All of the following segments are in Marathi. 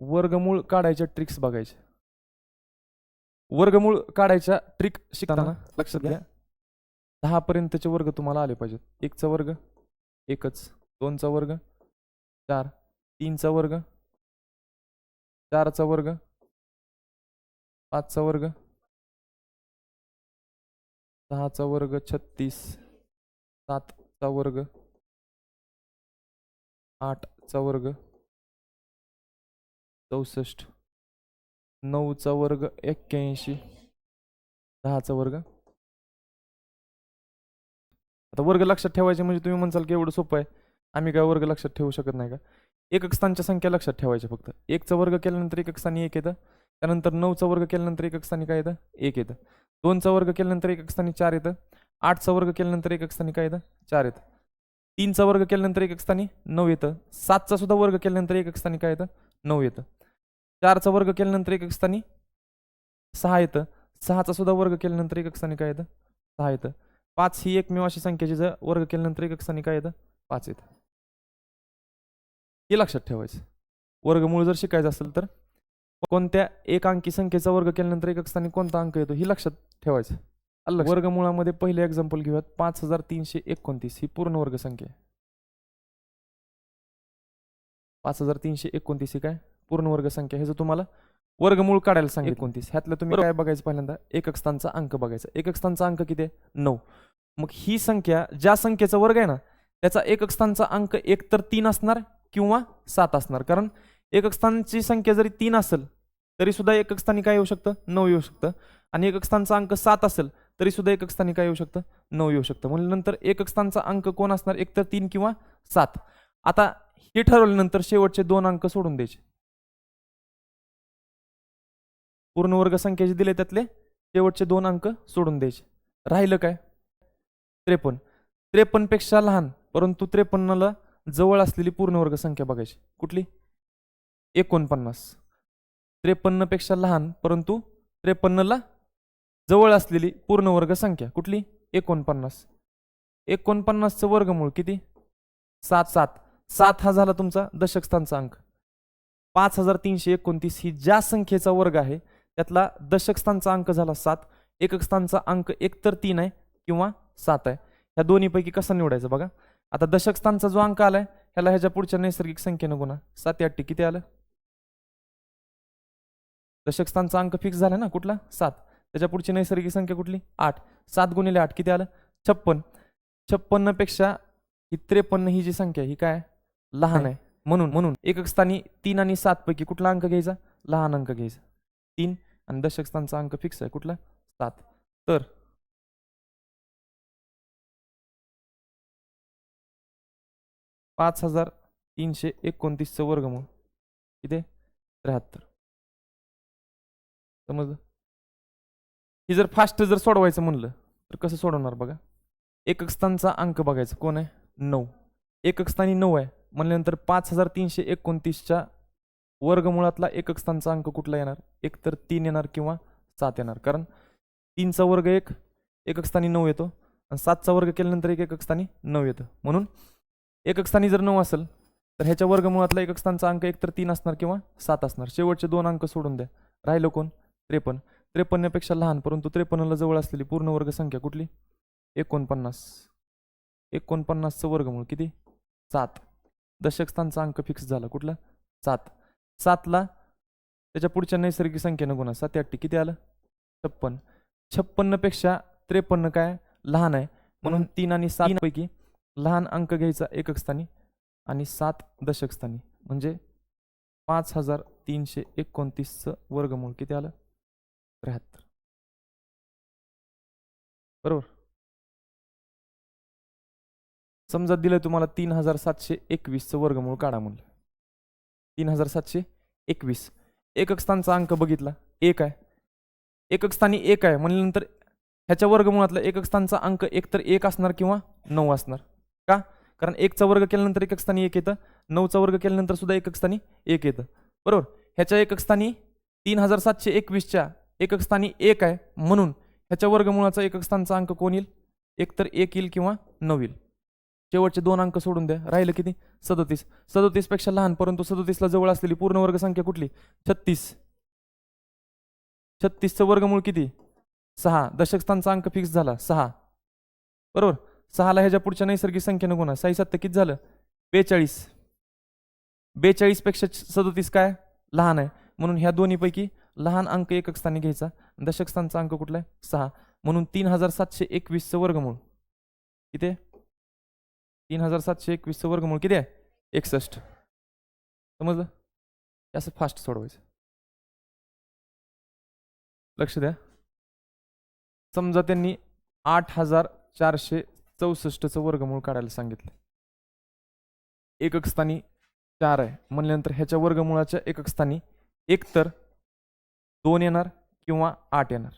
वर्गमूळ काढायच्या ट्रिक्स बघायच्या. वर्गमूळ काढायच्या ट्रिक शिकताना लक्षात घ्या. दहा पर्यंतचे वर्ग तुम्हाला आले पाहिजेत. एकचा वर्ग एकच दोनचा वर्ग चार तीनचा वर्ग चारचा वर्ग पाचचा वर्ग सहाचा वर्ग छत्तीस सातचा वर्ग आठचा वर्ग चौसष्ट. नऊचा वर्ग एक्क्याऐंशी. दहाचा वर्ग. आता वर्ग लक्षात ठेवायचे म्हणजे तुम्ही म्हणसाल की एवढं सोपं आहे. आम्ही काय वर्ग लक्षात ठेवू शकत नाही का? एकक स्थानच्या संख्या लक्षात ठेवायच्या फक्त. एकचा वर्ग केल्यानंतर एकक स्थानी एक येतं. त्यानंतर नऊचा वर्ग केल्यानंतर एकक स्थानी काय येतं? एक येतं. दोनचा वर्ग केल्यानंतर एकक स्थानी चार येतं. आठचा वर्ग केल्यानंतर एकक स्थानी काय येतं? चार येतं. तीनचा वर्ग केल्यानंतर एकक स्थानी नऊ येतं. सातचा सुद्धा वर्ग केल्यानंतर एकक स्थानी काय येतं? नऊ येतं. चारचा वर्ग केल्यानंतर एकक स्थानी सहा येतं. सहाचा सुद्धा वर्ग केल्यानंतर एकक स्थानी काय येतं? सहा येतं. पाच ही एकमेव अशी संख्या जी जर वर्ग केल्यानंतर एकक स्थानी काय येतं? पाच येतं. हे लक्षात ठेवायचं. वर्गमूळ जर शिकायचं असेल तर कोणत्या एक अंकी संख्येचा वर्ग केल्यानंतर एकक स्थानी कोणता अंक येतो? ही लक्षात ठेवायचं? वर्गमुळामध्ये पहिले एक्झाम्पल घेऊयात. पाच हजार तीनशे एकोणतीस ही पूर्ण वर्ग संख्या आहे. पाच हजार तीनशे एकोणतीस ही काय? पूर्ण वर्ग संख्या हे जर तुम्हाला. वर्गमूळ काढायला सांगितलं. एकोणतीस. ह्यातलं तुम्ही काय बघायचं पहिल्यांदा? एकक स्थानचा अंक बघायचा. एकक स्थानचा अंक किती आहे? नऊ. मग ही संख्या ज्या संख्येचा वर्ग आहे ना त्याचा एकक स्थानचा अंक एक तर तीन असणार किंवा सात असणार. कारण एकक स्थानची संख्या जरी तीन असेल तरी सुद्धा एकक स्थानी काय येऊ शकतं? नऊ येऊ शकतं. आणि एकक स्थानचा अंक सात असेल तरी सुद्धा एकक स्थानी काय येऊ शकतं? नऊ येऊ शकतं. म्हणजे नंतर एकक स्थानचा अंक कोण असणार? एक तर तीन किंवा सात. आता हे ठरवल्यानंतर शेवटचे दोन अंक सोडून द्यायचे. पूर्ण वर्ग संख्या जे दिले त्यातले शेवटचे दोन अंक सोडून द्यायचे. राहिलं काय? त्रेपन्न. त्रेपन्नपेक्षा लहान परंतु त्रेपन्नला जवळ असलेली पूर्णवर्ग संख्या बघायची. कुठली? एकोणपन्नास. त्रेपन्नपेक्षा लहान परंतु त्रेपन्नला जवळ असलेली पूर्ण वर्ग संख्या. कुठली? एकोणपन्नास. एकोणपन्नासचं वर्गमूळ किती? सात सात. सात हा झाला तुमचा दशकस्थानचा अंक. पाच हजार तीनशे एकोणतीस ही ज्या संख्येचा वर्ग आहे त्यातला दशकस्थानचा अंक झाला सात. एकक स्थानचा अंक एकतर तीन आहे किंवा सात आहे. ह्या दोन्हीपैकी कसा निवडायचा बघा. आता दशकस्थानचा जो अंक आलाय ह्याला ह्याच्या पुढच्या नैसर्गिक संख्येनं गुणा. सात आठ किती आलं? दशकस्थानचा अंक फिक्स झाला ना कुठला? सात. त्याच्या पुढची नैसर्गिक संख्या कुठली? आठ. सात गुणिले आठ किती आलं? छप्पन. छप्पन्नपेक्षा ही त्रेपन्न ही जी संख्या ही काय आहे? लहान आहे. म्हणून म्हणून. एकक स्थानी तीन आणि सात पैकी कुठला अंक घ्यायचा? लहान अंक घ्यायचा. तीन आणि दशक स्थानचा अंक फिक्स आहे. कुठला? सात. तर पाच हजार तीनशे एकोणतीसचं वर्गमूळ किती? त्र्याहत्तर. समजलं? ही जर फास्ट जर सोडवायचं म्हणलं तर कसं सोडवणार बघा? एकक स्थानचा अंक बघायचा. कोण आहे? नऊ. एकक स्थानी नऊ आहे. म्हणल्यानंतर पाच हजार तीनशे एकोणतीसच्या वर्गमुळातला एकक स्थानचा अंक कुठला येणार? एक तर तीन येणार किंवा सात येणार. कारण तीनचा वर्ग एक एकक स्थानी नऊ येतो आणि सातचा वर्ग केल्यानंतर एक एकक स्थानी नऊ येतं. म्हणून एकक स्थानी जर नऊ असेल तर ह्याच्या वर्गमुळातला एकक स्थानचा अंक एक तर तीन असणार किंवा सात असणार. शेवटचे दोन अंक सोडून द्या. राहिलं कोण? त्रेपन्न. त्रेपन्नपेक्षा लहान परंतु त्रेपन्नला जवळ असलेली पूर्ण वर्ग संख्या कुठली? एकोणपन्नास. एकोणपन्नासचं वर्गमूळ किती? सात. दशक स्थानचा अंक फिक्स झाला. कुठला? सात. सातला त्याच्या पुढच्या नैसर्गिक संख्येनं गुणा. सात आठ किती आलं? छप्पन. छप्पन्नपेक्षा त्रेपन्न काय? लहान आहे. म्हणून तीन आणि सात पैकी लहान अंक घ्यायचा एकक स्थानी आणि सात दशक स्थानी म्हणजे पाच हजार तीनशे एकोणतीसचं वर्गमूळ. किती आलं? त्र्याहत्तर. बरोबर? समजा दिलं तुम्हाला तीन हजार सातशे एकवीसचं वर्गमूळ काढा म्हणलं. तीन हजार सातशे एकवीस. एकक स्थानचा अंक बघितला. एक आहे. एकक स्थानी एक आहे म्हणल्यानंतर ह्याच्या वर्गमुळातला एकक स्थानचा अंक एकतर एक असणार किंवा नऊ असणार? का? कारण एकचा वर्ग केल्यानंतर एकक स्थानी एक येतं. नऊचा वर्ग केल्यानंतर सुद्धा एकक स्थानी एक येतं. बरोबर? ह्याच्या एकक स्थानी तीन हजार सातशे एकवीसच्या एकक स्थानी एक आहे म्हणून ह्याच्या वर्गमुळाचा एकक स्थानचा अंक कोण येईल? एक तर एक येईल किंवा नऊ येईल. शेवटचे दोन अंक सोडून द्या. राहिलं किती? सदोतीस. सदोतीसपेक्षा लहान परंतु सदोतीसला जवळ असलेली पूर्ण वर्ग संख्या कुठली? छत्तीस. छत्तीसचं वर्गमूळ किती? सहा. दशकस्थानचा अंक फिक्स झाला. सहा. बरोबर? सहाला ह्याच्या पुढच्या नैसर्गिक संख्येनं गुणा. साई सत्य किती झालं? बेचाळीस. बेचाळीसपेक्षा सदोतीस काय? लहान आहे. म्हणून ह्या दोन्हीपैकी लहान अंक एकक स्थानी घ्यायचा. दशकस्थानचा अंक कुठला आहे? सहा. म्हणून तीन हजार सातशे एकवीसचं वर्गमूळ. किती? तीन हजार सातशे एकवीसचं वर्गमूळ किती आहे? एकसष्ट. समजलं? हे असं फास्ट सोडवायचं. लक्ष द्या. समजा त्यांनी आठ हजार चारशे चौसष्टचं वर्गमूळ काढायला सांगितलं. एकक स्थानी चार आहे. म्हणल्यानंतर ह्याच्या वर्गमुळाच्या एकक स्थानी एक तर दोन येणार किंवा आठ येणार.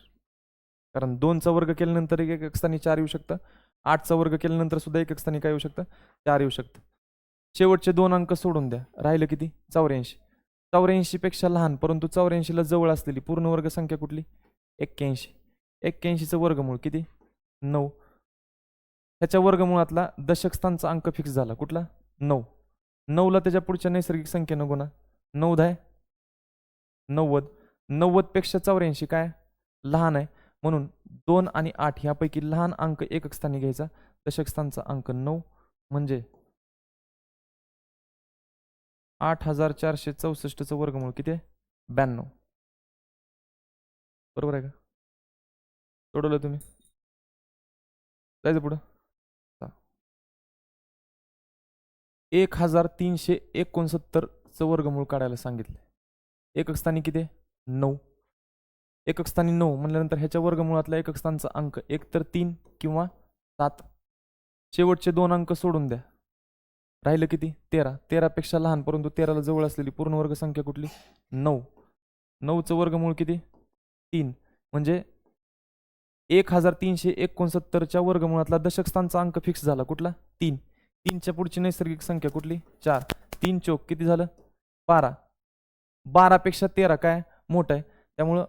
कारण दोनचा वर्ग केल्यानंतर एक एकक स्थानी चार येऊ शकतं. आठचा वर्ग केल्यानंतर सुद्धा एकक स्थानी काय येऊ शकतं? चार येऊ शकतं. शेवटचे दोन अंक सोडून द्या. राहिलं किती? चौऱ्याऐंशी. चौऱ्याऐंशीपेक्षा लहान परंतु चौऱ्याऐंशीला जवळ असलेली पूर्ण वर्ग संख्या कुठली? एक्क्याऐंशी. एक्क्याऐंशीचं वर्गमूळ किती? नऊ. ह्याच्या वर्गमुळातला दशकस्थानचा अंक फिक्स झाला. कुठला? नऊ. नऊला त्याच्या पुढच्या नैसर्गिक संख्येनं गुणा. नऊ दहा नव्वद. नव्वदपेक्षा चौऱ्याऐंशी काय? लहान आहे. म्हणून दोन आणि आठ यापैकी लहान अंक एकक स्थानी घ्यायचा. दशकस्थानचा अंक नऊ म्हणजे आठ हजार चारशे चौसष्टचं वर्गमूळ किती आहे? ब्याण्णव. बरोबर आहे का? सोडवलं तुम्ही. जायचं पुढं. एक हजार तीनशे एकोणसत्तरचं वर्गमूळ काढायला सांगितलं. एकक स्थानी किती आहे? नऊ. एकक स्थानी नऊ म्हणल्यानंतर ह्याच्या वर्गमुळातला एकक स्थानचा अंक एक तर तीन किंवा सात. शेवटचे दोन अंक सोडून द्या. राहिलं किती? तेरा. तेरापेक्षा लहान परंतु तेराला जवळ असलेली पूर्ण वर्ग संख्या कुठली? नऊ. नऊचं वर्गमूळ किती? तीन. म्हणजे एक हजार तीनशे एकोणसत्तरच्या वर्गमुळातला दशकस्थानचा अंक फिक्स झाला. कुठला? तीन. तीनच्या पुढची नैसर्गिक संख्या कुठली? चार. तीन चौक किती झालं? बारा. बारापेक्षा तेरा काय? मोठं आहे. त्यामुळं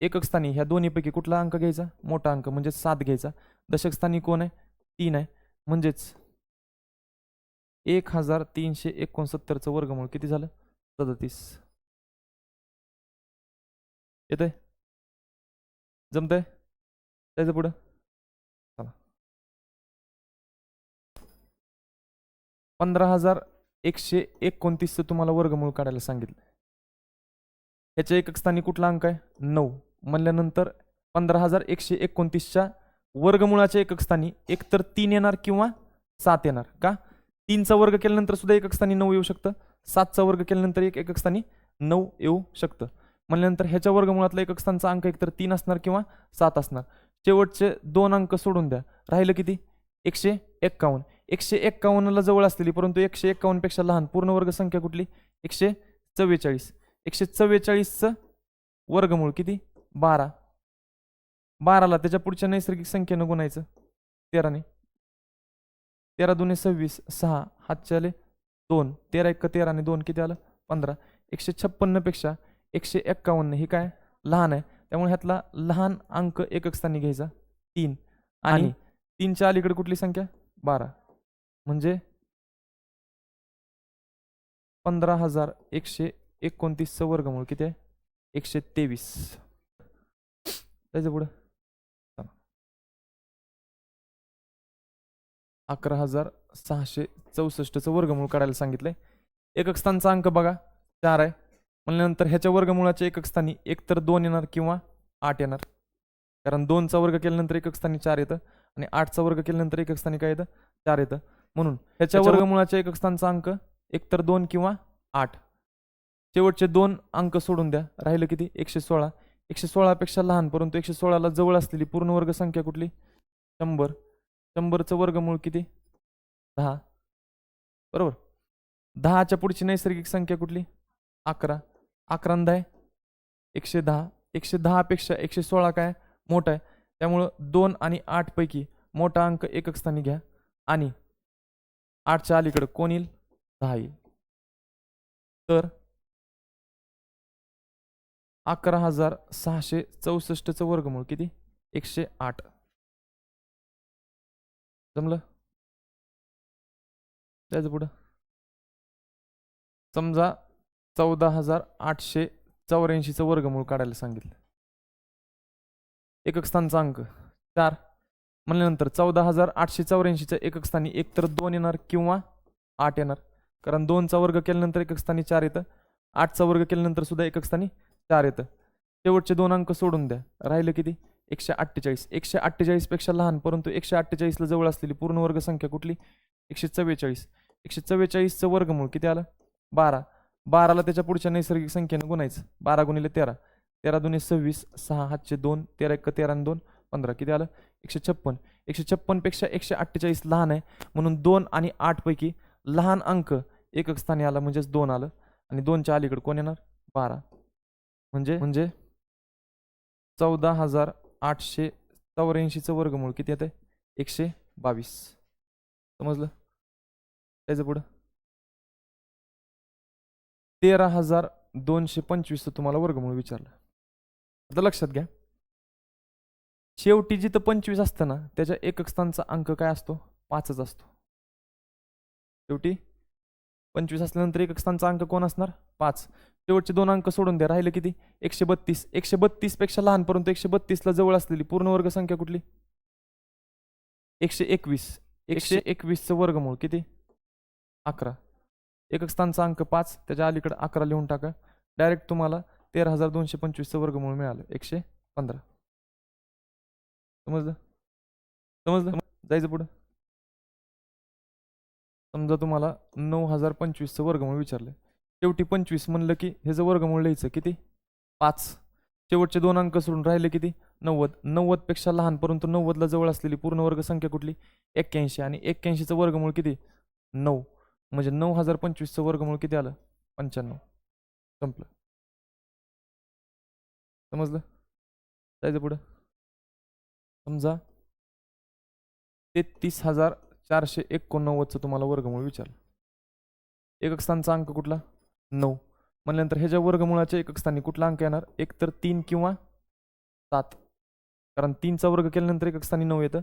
एकक स्थानी ह्या दोन्हीपैकी कुठला अंक घ्यायचा? मोठा अंक म्हणजे सात घ्यायचा. दशकस्थानी कोण आहे? तीन आहे. म्हणजेच एक हजार तीनशे एकोणसत्तरचं वर्गमूळ किती झालं? सदतीस. येतंय? जमतंय? त्याचं पुढं? चला. पंधरा हजार एकशे एकोणतीसचं तुम्हाला वर्गमूळ काढायला सांगितलं. ह्याच्या एकक स्थानी कुठला अंक आहे? नऊ. म्हणल्यानंतर पंधरा हजार एकशे एकोणतीसच्या वर्गमुळाच्या एकक स्थानी एकतर तीन येणार किंवा सात येणार का? तीनचा वर्ग केल्यानंतर सुद्धा एकक स्थानी नऊ येऊ शकतं. सातचा वर्ग केल्यानंतर एक एकक स्थानी नऊ येऊ शकतं. म्हणल्यानंतर ह्याच्या वर्गमुळातला एकक स्थानचा अंक एकतर तीन असणार किंवा सात असणार. शेवटचे दोन अंक सोडून द्या. राहिलं किती? एकशे एक्कावन्न. एकशे एक्कावन्नला जवळ असलेली परंतु एकशे एक्कावन्नपेक्षा लहान पूर्ण वर्ग संख्या कुठली? एकशे चव्वेचाळीस. एकशे चव्वेचाळीसचं वर्गमूळ किती? बारा. बाराला त्याच्या पुढच्या नैसर्गिक संख्येनं गुणायचं. तेराने. तेरा दोन्ही सव्वीस सहा. हातचे आले दोन. तेरा एक तेरा आणि दोन किती आलं? पंधरा. एकशे छप्पन्नपेक्षा एकशे एक्कावन्न ही काय? लहान आहे. त्यामुळे ह्यातला लहान अंक एकक स्थानी घ्यायचा. तीन. आणि? तीनच्या अलीकडे कुठली संख्या? बारा. म्हणजे पंधरा हजार एकशे एकोणतीसचं वर्गमूळ किती आहे? एकशे तेवीस. त्याच्या पुढं. अकरा हजार सहाशे चौसष्टचं वर्गमूळ काढायला सांगितलंय. एकक स्थानचा अंक बघा. चार आहे. म्हणल्यानंतर ह्याच्या वर्गमूळाच्या एकक स्थानी एक तर दोन येणार किंवा आठ येणार. कारण दोनचा वर्ग केल्यानंतर एकक स्थानी चार येतं आणि आठचा वर्ग केल्यानंतर एकक स्थानी काय येतं? चार येतं. म्हणून ह्याच्या वर्गमूळाच्या एकक स्थानचा अंक एकतर दोन किंवा आठ. शेवटचे दोन अंक सोडून द्या. राहिलं किती? एकशे सोळा. एकशे सोळापेक्षा लहान परंतु एकशे सोळाला जवळ असलेली पूर्ण वर्ग संख्या कुठली? शंभर. शंभरचं वर्गमूळ किती? दहा. बरोबर? दहाच्या पुढची नैसर्गिक संख्या कुठली? अकरा. अकरा दहा आहे. एकशे दहा. एकशे दहापेक्षा एकशे सोळा काय? मोठा आहे. त्यामुळं दोन आणि आठपैकी मोठा अंक एकक स्थानी घ्या. आणि आठच्या अलीकडं कोण येईल? दहा येईल. तर अकरा हजार सहाशे चौसष्टचं वर्गमूळ किती? एकशे आठ. जमलं? त्याचं पुढं. समजा चौदा हजार आठशे चौऱ्याऐंशीचं वर्गमूळ काढायला सांगितलं. एकक स्थानचा अंक चार. म्हणल्यानंतर चौदा हजार आठशे चौऱ्याऐंशीचं एकक स्थानी एकतर दोन येणार किंवा आठ येणार. कारण दोनचा वर्ग केल्यानंतर एकक स्थानी चार येतं. आठचा वर्ग केल्यानंतर सुद्धा एकक स्थानी चार येतं शेवटचे दोन अंक सोडून द्या. राहिलं किती? एकशे अठ्ठेचाळीस. एकशे अठ्ठेचाळीसपेक्षा लहान परंतु एकशे अठ्ठेचाळीसला जवळ असलेली पूर्ण वर्ग संख्या कुठली? एकशे चव्वेचाळीस. एकशे चव्वेचाळीसचं वर्गमूळ किती आलं? बारा. बाराला त्याच्या पुढच्या नैसर्गिक संख्येनं गुणायचं. बारा गुणिले तेरा. तेरा दुने सव्वीस सहा हातचे दोन तेरा एक तेरा दोन पंधरा. किती आलं? एकशे छप्पन. एकशे छप्पनपेक्षा एकशे अठ्ठेचाळीस लहान आहे म्हणून दोन आणि आठपैकी लहान अंक एकक स्थानी आला म्हणजेच दोन आलं. आणि दोनच्या अलीकडे कोण येणार? बारा. म्हणजे? म्हणजे? चौदा हजार आठशे चौऱ्याऐंशीचं वर्गमूळ. किती येतं एकशे बावीस. समजलं? त्याचं पुढं. तेरा हजार दोनशे पंचवीसचं तुम्हाला वर्गमूळ विचारलं. आता लक्षात घ्या. शेवटी जिथं पंचवीस असतं ना त्याच्या एकक स्थानचा अंक काय असतो? पाचच असतो. शेवटी पंचवीस असल्यानंतर एकक स्थानचा अंक कोण असणार? पाच. शेवटचे दोन अंक सोडून द्या. राहिलं किती? एकशे बत्तीस. एकशे बत्तीसपेक्षा लहान परंतु एकशे बत्तीसला जवळ असलेली पूर्ण वर्ग संख्या कुठली? एकशे एकवीस. एकशे एकवीसचं वर्गमूळ किती? अकरा. एकक स्थानचा अंक पाच. त्याच्या अलीकडे अकरा लिहून टाका. डायरेक्ट तुम्हाला तेरा हजार दोनशे पंचवीसचं वर्गमूळ मिळालं. एकशे पंधरा. समजलं? समजलं? जायचं पुढं. समजा तुम्हाला नऊ हजार पंचवीसचं वर्गमूळ विचारलं शेवटी पंचवीस म्हणलं की ह्याचं वर्गमूळ लिहायचं किती? पाच. शेवटचे दोन अंक सोडून राहिले किती? नव्वद. नव्वदपेक्षा लहान परंतु नव्वदला जवळ असलेली पूर्ण वर्ग संख्या कुठली? एक्क्याऐंशी. आणि एक्क्याऐंशीचं वर्गमूळ किती? नऊ. म्हणजे नऊ हजार पंचवीसचं वर्गमूळ किती आलं? पंच्याण्णव. संपलं. समजलं? जायचं पुढं. समजा तेहतीस हजार चारशे एकोणनव्वदचं तुम्हाला वर्गमूळ विचार एकक स्थानचा अंक कुठला? नऊ. म्हणल्यानंतर ह्याच्या वर्गमुळाच्या एकक स्थानी कुठला अंक येणार? एक तर तीन किंवा सात. कारण तीनचा वर्ग केल्यानंतर एकक स्थानी नऊ येतं.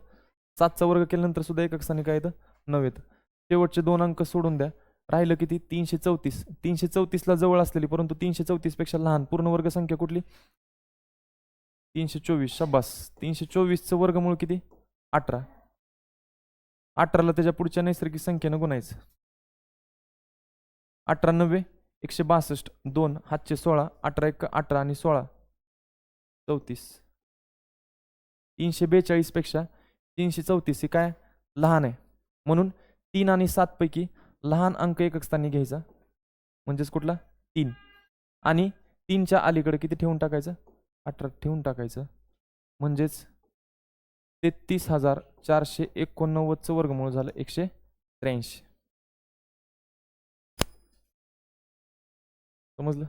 सातचा वर्ग केल्यानंतर सुद्धा एकक स्थानी काय येतं? नऊ येतं. शेवटचे दोन अंक सोडून द्या. राहिलं किती? तीनशे चौतीस. तीनशे चौतीसला जवळ असलेली परंतु तीनशे चौतीसपेक्षा लहान पूर्ण वर्ग संख्या कुठली? तीनशे चोवीस. शब्बास तीनशे चोवीसचं वर्गमूळ किती? अठरा. अठराला त्याच्या पुढच्या नैसर्गिक संख्येनं गुणायचं. अठरा नव्वे एकशे बासष्ट दोन हातशे सोळा अठरा एक अठरा आणि सोळा. चौतीस. तीनशे बेचाळीसपेक्षा तीनशे चौतीस ही काय? लहान आहे. म्हणून तीन आणि सातपैकी लहान अंक एकक स्थानी घ्यायचा. म्हणजेच कुठला? तीन. आणि तीनच्या अलीकडे किती ठेवून टाकायचं? अठरा ठेवून टाकायचं. म्हणजेच तेहतीस हजार चारशे एकोणनव्वदचं वर्गमूळ झालं एकशे त्र्याऐंशी. समजलं?